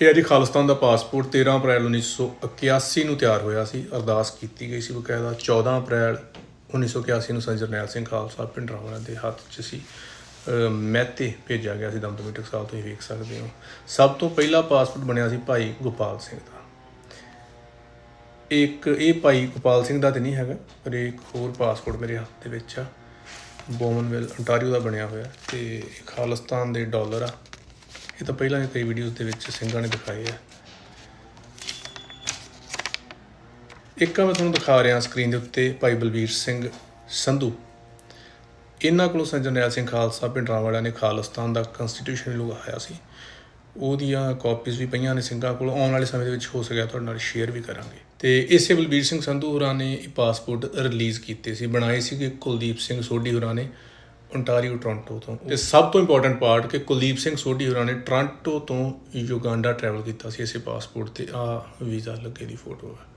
ਇਹ ਹੈ ਜੀ ਖਾਲਿਸਤਾਨ ਦਾ ਪਾਸਪੋਰਟ 13 ਅਪ੍ਰੈਲ 1981 ਨੂੰ ਤਿਆਰ ਹੋਇਆ ਸੀ, ਅਰਦਾਸ ਕੀਤੀ ਗਈ ਸੀ ਬਕਾਇਦਾ। 14 ਅਪ੍ਰੈਲ 1981 ਨੂੰ ਸੰਤ ਜਰਨੈਲ ਸਿੰਘ ਖਾਲਸਾ ਪਿੰਡ ਰਾਵਣਾ ਦੇ ਹੱਥ 'ਚ ਸੀ। ਮਹਿਤੇ ਭੇਜਿਆ ਗਿਆ ਸੀ, ਦਮਦਮੀ ਟਕਸਾਲ ਤੁਸੀਂ ਵੇਖ ਸਕਦੇ ਹੋ। ਸਭ ਤੋਂ ਪਹਿਲਾ ਪਾਸਪੋਰਟ ਬਣਿਆ ਸੀ ਭਾਈ ਗੋਪਾਲ ਸਿੰਘ ਦਾ। ਇੱਕ ਇਹ ਭਾਈ ਗੋਪਾਲ ਸਿੰਘ ਦਾ ਤੇ ਨਹੀਂ ਹੈਗਾ, ਪਰ ਇੱਕ ਹੋਰ ਪਾਸਪੋਰਟ ਮੇਰੇ ਹੱਥ ਦੇ ਵਿੱਚ ਆ। ਬੋਮਨਵਿਲ ਅੰਟਾਰੀਓ ਦਾ ਬਣਿਆ ਹੋਇਆ ਤੇ ਖਾਲਿਸਤਾਨ ਦੇ ਡਾਲਰ ਆ। ਇਹ ਤਾਂ ਪਹਿਲਾਂ ਵੀ ਕਈ ਵੀਡੀਓਜ਼ ਦੇ ਵਿੱਚ ਸਿੰਘਾਂ ਨੇ ਦਿਖਾਏ ਆ। ਇੱਕ ਆ ਮੈਂ ਤੁਹਾਨੂੰ ਦਿਖਾ ਰਿਹਾ ਸਕਰੀਨ ਦੇ ਉੱਤੇ ਭਾਈ ਬਲਬੀਰ ਸਿੰਘ ਸੰਧੂ। ਇਹਨਾਂ ਕੋਲੋਂ ਸੰਤ ਜਰਨੈਲ ਸਿੰਘ ਖਾਲਸਾ ਪਿੰਡਰਾਂ ਵਾਲਿਆਂ ਨੇ ਖਾਲਸਤਾਨ ਦਾ ਕਨਸਟੀਟਿਊਸ਼ਨ ਲਗਾਇਆ ਸੀ। ਉਹਦੀਆਂ ਕਾਪੀਜ਼ ਵੀ ਪਈਆਂ ਨੇ ਸਿੰਘਾਂ ਕੋਲ। ਆਉਣ ਵਾਲੇ ਸਮੇਂ ਦੇ ਵਿੱਚ ਹੋ ਸਕਿਆ ਤੁਹਾਡੇ ਨਾਲ ਸ਼ੇਅਰ ਵੀ ਕਰਾਂਗੇ। ਤੇ ਇਸੇ ਬਲਬੀਰ ਸਿੰਘ ਸੰਧੂ ਹੋਰਾਂ ਨੇ ਇਹ ਪਾਸਪੋਰਟ ਰਿਲੀਜ਼ ਕੀਤੇ ਸੀ। ਬਣਾਏ ਸੀਗੇ ਕੁਲਦੀਪ ਸਿੰਘ ਸੋਢੀ ਹੋਰਾਂ ਨੇ। ਓਨਟਾਰੀਓ ਟੋਰਾਂਟੋ ਤੋਂ। ਤੇ ਸਭ ਤੋਂ ਇੰਪੋਰਟੈਂਟ ਪਾਰਟ ਕਿ ਕੁਲਦੀਪ ਸਿੰਘ ਸੋਢੀ ਹੋਰਾਂ ਨੇ ਟੋਰਾਂਟੋ ਤੋਂ ਯੁਗਾਂਡਾ ਟਰੈਵਲ ਕੀਤਾ ਸੀ, ਇਸੇ ਪਾਸਪੋਰਟ ਤੇ। ਆ ਵੀਜ਼ਾ ਲੱਗੇ ਦੀ ਫੋਟੋ ਹੈ